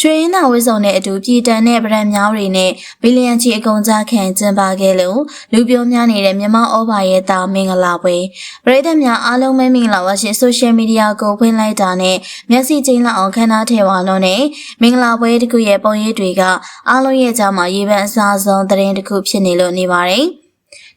ရွှေရင်းသာဝစ်စုံနဲ့အတူပြည်တန်တဲ့ဗရန်များတွေနဲ့ဘီလီယံချီအကုန်ကြခံကျင်းပခဲ့လို့လူပြောများနေတဲ့မြန်မာဩဘာရဲ့တာမင်္ဂလာပွဲပရိသတ်များအားလုံးပဲမင်္ဂလာပါရှင်ဆိုရှယ်မီဒီယာကိုဖွင့်လိုက်တာနဲ့မျက်စိချင်းလောက်အောင်ခန်းသားထဲဝါလုံးနဲ့မင်္ဂလာပွဲတစ်ခုရဲ့ပုံရိပ်တွေကအားလုံးရဲ့ကြားမှာရေပန်းအစားဆုံးသတင်းတစ်ခုဖြစ်နေလို့နေပါတယ်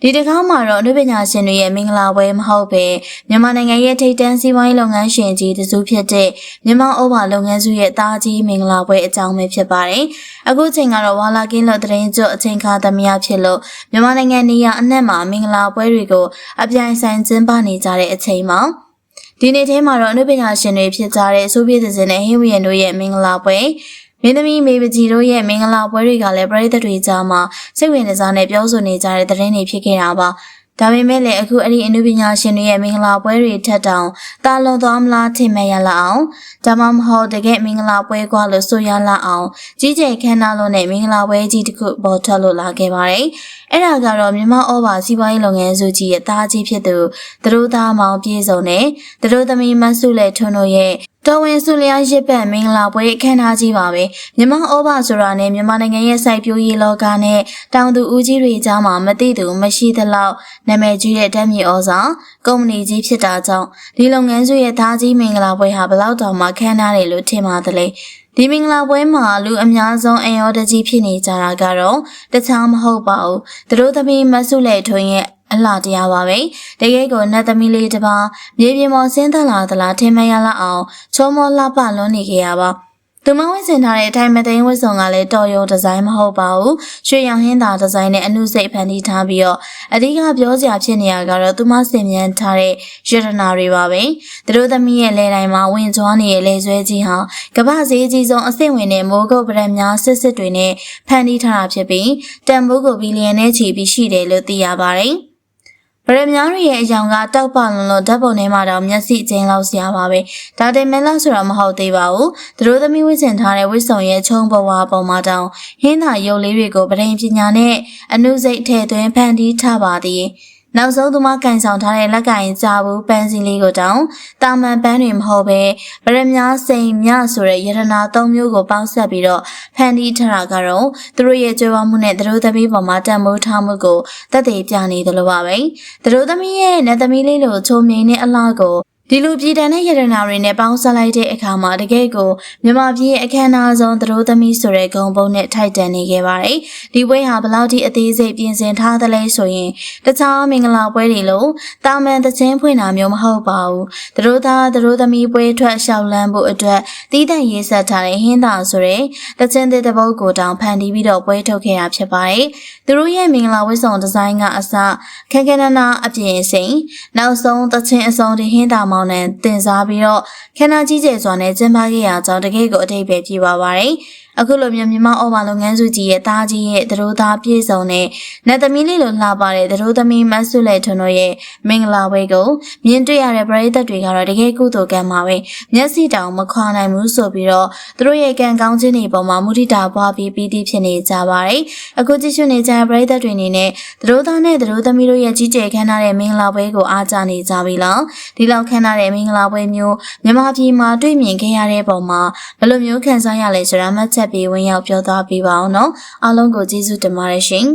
ဒီတစ်ခါမှာတော့အနုပညာရှင်တွေရဲ့မင်္ဂလာပွဲမဟုတ်ပဲမြန်မာနိုင်ငံရဲ့ထိပ်တန်းစီးပွားရေးလုပ်ငန်းရှင်ကြီးတစုဖြစ်တဲ့မြန်မာဩဘာလုပ်ငန်းစုရဲ့တာကြီးမင်္ဂလာပွဲအကြောင်းပဲဖြစ်ပါတယ်။အခုချိန်ကတော့ဝါလာကင်းလို့တရင်ကျွတ်အချိန်ခါသမယဖြစ်လို့မြန်မာနိုင်ငံနေရာအနှံ့မှာမင်္ဂလာပွဲတွေကိုအပြိုင်ဆိုင်ကျင်းပနေကြတဲ့အချိန်မှာဒီနေ့ထဲမှာတော့အနုပညာရှင်တွေဖြစ်ကြတဲ့ဆိုဗီယက်တစ်စင်နဲ့ဟင်းဝီယန်တို့ရဲ့မင်္ဂလာပွဲ မင်းသမီးမေပကြီးတို့ရဲ့မင်္ဂလာပွဲတွေကလည်းပရိသတ်တွေကြားမှာစိတ်ဝင်စားနဲ့ပြောဆိုနေကြတဲ့သတင်းတွေဖြစ်ခဲ့တာပါဒါပေမဲ့လည်းအခုအဲ့ဒီအနုပညာရှင်တွေရဲ့မင်္ဂလာပွဲတွေထက်တောင်တာလွန်သွားမလားထင်မဲ့ရလာအောင်ဒါမှမဟုတ်တကယ်မင်္ဂလာပွဲကွာလို့ဆိုရလာအောင်ကြီးကျယ်ခမ်းနားလို့နဲ့မင်္ဂလာပွဲကြီးတစ်ခုပေါ်ထွက်လို့လာခဲ့ပါတယ် အဲ့ဒါကတော့မြမဩဘာစီးပွားရေးလုပ်ငန်းစုကြီးရဲ့သားကြီးဖြစ်သူသတို့သားမောင်ပြေဆုံးနဲ့သတို့သမီးမဆုလက်ထွန်းတို့ရဲ့တော်ဝင်စုလျားရစ်ပတ်မင်္ဂလာပွဲအခမ်းအနားကြီးပါပဲမြန်မာဩဘာဆိုတာနဲ့မြန်မာနိုင်ငံရဲ့စိုက်ပျိုးရေးလောကနဲ့တောင်သူဦးကြီးတွေကြားမှာမသိသူမရှိသလောက်နာမည်ကြီးတဲ့ဓာတ်မြေဩဇာကုမ္ပဏီကြီးဖြစ်တာကြောင့်ဒီလုပ်ငန်းစုရဲ့သားကြီးမင်္ဂလာပွဲဟာဘလောက်တောင်မှခမ်းနားတယ်လို့ထင်ပါတယ်လေဒီမင်္ဂလာပွဲမှာလူအများဆုံးအယောတကြီးဖြစ်နေကြတာကတော့တခြားမဟုတ်ပါဘူးသူတို့သမီးမဆုလေထွန်းရဲ့အလှတရားပါပဲတကယ်ကိုနတ်သမီးလေးတစ်ပါးမြေပြင်ပေါ်ဆင်းသက်လာသလားထင်မရလောက်အောင်ချုံမောလှပလွန်းနေကြရပါ သူမဝင့်စင်ထားတဲ့အထိုင်မသိန်းဝတ်စုံကလည်းတော်ရုံဒီဇိုင်းမဟုတ်ပါဘူးရွှေရောင်ဟင်းသာဒီဇိုင်းနဲ့အနုစိတ်ဖန်တီးထားပြီးတော့အဓိကပြောစရာဖြစ်နေရကတော့သူမစင်မြန်ထားတဲ့ရတနာတွေပါပဲသူတို့သမီးရဲ့လေတိုင်းမှာဝင်ကျွမ်းနေတဲ့လေဆွဲကြီးဟာကမ္ဘာဈေးကြီးဆုံးအဆင့်ဝင်တဲ့မိုးကုတ်ပရံများစစ်စစ်တွေနဲ့ဖန်တီးထားတာဖြစ်ပြီးတန်ဖိုးကိုဘီလီယံနဲ့ချီပြီးရှိတယ်လို့သိရပါတယ် ဗရမ ्या တွေရဲ့အယောင်ကတောက်ပလွန်လို့ဓာတ်ပုံထဲမှာတော့မျက်စိချင်းလောက်စရာပါပဲဒါတင်မဲလောက်ဆိုတာမဟုတ်သေးပါဘူးသူတို့သမီးဝစ်စင်ထားတဲ့ဝစ်စုံရဲ့ချုံဘဝပုံမှာတောင်ဟင်းသာရုပ်လေးတွေကိုပရင်ပညာနဲ့အနုစိတ်ထဲသွင်းဖန်တီးထားပါသည်နောက်ဆုံးသူမကန်ဆောင်ထားတဲ့လက်ကင်ကြဘူးပန်းစည်းလေးကိုတောင်တာမန်ပန်းတွေမဟုတ်ပဲဗရမ ्या စိန်မြဆိုတဲ့ယရနာ၃မျိုးကိုပေါင်းဆက်ပြီးတော့ဖ န်တီးထားတာကတော့သူတို့ရဲ့ကြွယ်ဝမှုနဲ့သူတို့သမီးပေါ်မှာတန်မိုးထားမှုကိုတက်သေးပြနေတယ်လို့ပါပဲသူတို့သမီးရဲ့နတ်သမီးလေးလိုချုံမြိန်တဲ့အလားကို ဒီလိုပြည်တန်တဲ့ရတနာတွေနဲ့ပေါင်းစပ်လိုက်တဲ့အခါမှာတကယ်ကိုမြန်မာပြည်ရဲ့အခမ်းအနားဆုံးသတို့သမီးဆိုတဲ့ဂုံပုံနဲ့ထိုက်တန်နေခဲ့ပါတယ်။ဒီပွဲဟာဘလောက်ထိအသေးစိတ်ပြင်ဆင်ထားသလဲဆိုရင်တခြားမင်္ဂလာပွဲတွေလိုတာမန်သချင်းဖွင့်တာမျိုးမဟုတ်ပါဘူး။သတို့သားသတို့သမီးပွဲထွက်လျှောက်လန်းဖို့အတွက်တီးတန့်ရေးဆက်ထားတဲ့ဟင်းသာဆိုတဲ့တချင်းတဲ့တပုတ်ကိုတောင်ဖန်တီးပြီးတော့ပွဲထုတ်ခဲ့တာဖြစ်ပါတယ်။သူတို့ရဲ့မင်္ဂလာဝတ်ဆောင်ဒီဇိုင်းကအစခက်ခဲနနာအပြင်စိန်နောက်ဆုံးသချင်းအစုံဒီဟင်းသာမောင်နဲ့တင်စားပြီးတော့ခန္ဓာကြီးကျယ်စွာနဲ့ကျင်းပခဲ့ရကြောင်းတကယ်ကိုအထိပ္ပယ်ပြပါပါတယ်။ အခုလိုမျိုးမြန်မာဩဘာလုပ်ငန်းစုကြီးရဲ့သားကြီးရဲ့သတို့သားပြည့်စုံတဲ့နတ်သမီးလေးလိုလှပတဲ့သတို့သမီးမဆုလက်ထွန်းတို့ရဲ့မင်္ဂလာပွဲကိုမြင်တွေ့ရတဲ့ပရိသတ်တွေကတော့တကယ်ကုသိုလ်ကံပါပဲမျက်စိတောင်မခွာနိုင်ဘူးဆိုပြီးတော့သူတို့ရဲ့ကံကောင်းခြင်းတွေပေါ်မှာမုဒိတာပွားပြီးပီတိဖြစ်နေကြပါတယ်အခုကြည့်ရှုနေကြတဲ့ပရိသတ်တွေအနေနဲ့သတို့သားနဲ့သတို့သမီးတို့ရဲ့ကြီးကျယ်ခမ်းနားတဲ့မင်္ဂလာပွဲကိုအားကြနေကြပြီလားဒီလောက်ခမ်းနားတဲ့မင်္ဂလာပွဲမျိုးမြန်မာပြည်မှာတွေ့မြင်ခဲ့ရတဲ့ပုံမှာဘယ်လိုမျိုးခံစားရလဲဆိုတာမှတ်ချက်ပြီးဝင်ရောက်ပြောသွားပေးပါအောင်နော်အားလုံးကိုကျေးဇူးတင်ပါတယ်ရှင်